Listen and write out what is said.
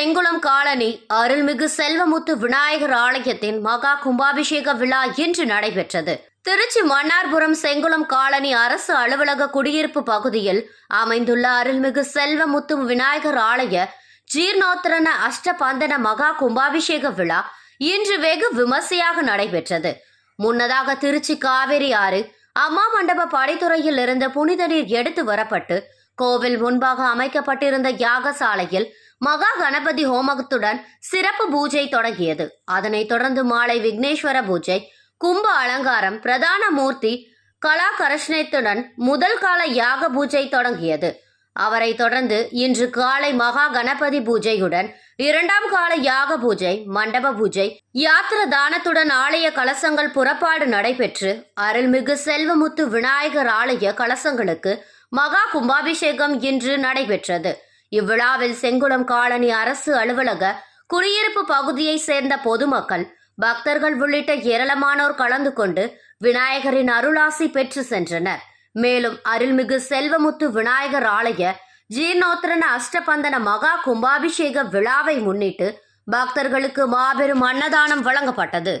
Sengulam colony அருள்மிகு செல்வமுத்து விநாயகர் ஆலயத்தின் மகா கும்பாபிஷேக விழா இன்று நடைபெற்றது. திருச்சி மன்னார்புரம் செங்குளம் காலனி அரசு அலுவலக குடியிருப்பு பகுதியில் அமைந்துள்ள அருள்மிகு செல்வமுத்து விநாயகர் ஆலய ஜீர்ணோத்தரண அஷ்டபந்தன மகா கும்பாபிஷேக விழா இன்று வெகு விமர்சையாக நடைபெற்றது. முன்னதாக திருச்சி காவேரி ஆறு அம்மா மண்டப படித்துறையில் இருந்த புனித நீர் எடுத்து வரப்பட்டு கோவில் முன்பாக அமைக்கப்பட்டிருந்த யாகசாலையில் மகா கணபதி ஹோமத்துடன் சிறப்பு பூஜை தொடங்கியது. அதனைத் தொடர்ந்து மாலை விக்னேஸ்வர பூஜை கும்ப அலங்காரம் பிரதான மூர்த்தி கலாகரஷ்ணத்துடன் முதல் கால யாக பூஜை தொடங்கியது. அவரை தொடர்ந்து இன்று காலை மகா கணபதி பூஜையுடன் இரண்டாம் கால யாக பூஜை மண்டப பூஜை யாத்திர தானத்துடன் ஆலய கலசங்கள் புறப்பாடு நடைபெற்று அருள்மிகு செல்வமுத்து விநாயகர் ஆலய கலசங்களுக்கு மகா கும்பாபிஷேகம் இன்று நடைபெற்றது. இவ்விழாவில் செங்குளம் காலனி அரசு அலுவலக குடியிருப்பு பகுதியை சேர்ந்த பொதுமக்கள் பக்தர்கள் உள்ளிட்ட ஏராளமானோர் கலந்து கொண்டு விநாயகரின் அருளாசி பெற்று சென்றனர். மேலும் அருள்மிகு செல்வமுத்து விநாயகர் ஆலய ஜீர்ணோத்திரன அஷ்டபந்தன மகா கும்பாபிஷேக விழாவை முன்னிட்டு பக்தர்களுக்கு மாபெரும் அன்னதானம் வழங்கப்பட்டது.